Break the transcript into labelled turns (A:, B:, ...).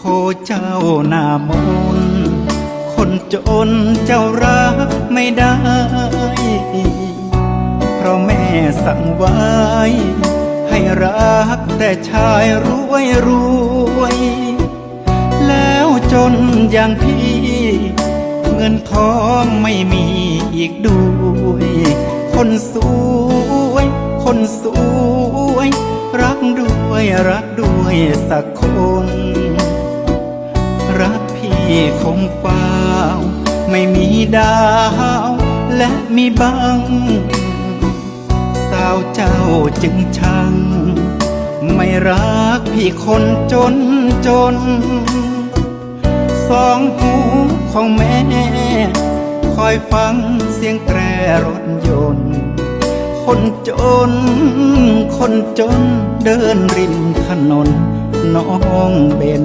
A: โทเจ้าหน้ามนคนจนเจ้ารักไม่ได้ เพราะแม่สั่งไว้ ให้รักแต่ชายรวยรวย แล้วจนอย่างพี่ เงินทองไม่มีอีกด้วย คนสวย คนสวย รักด้วยรักด้วยสักคน คงเฝ้าไม่มีดาว และมีบัง สาวเจ้าจึงชัง ไม่รักพี่คนจนจน สองหูของแม่ คอยฟังเสียงแตรรถยนต์ คนจน คนจนเดินริมถนนน้องเบน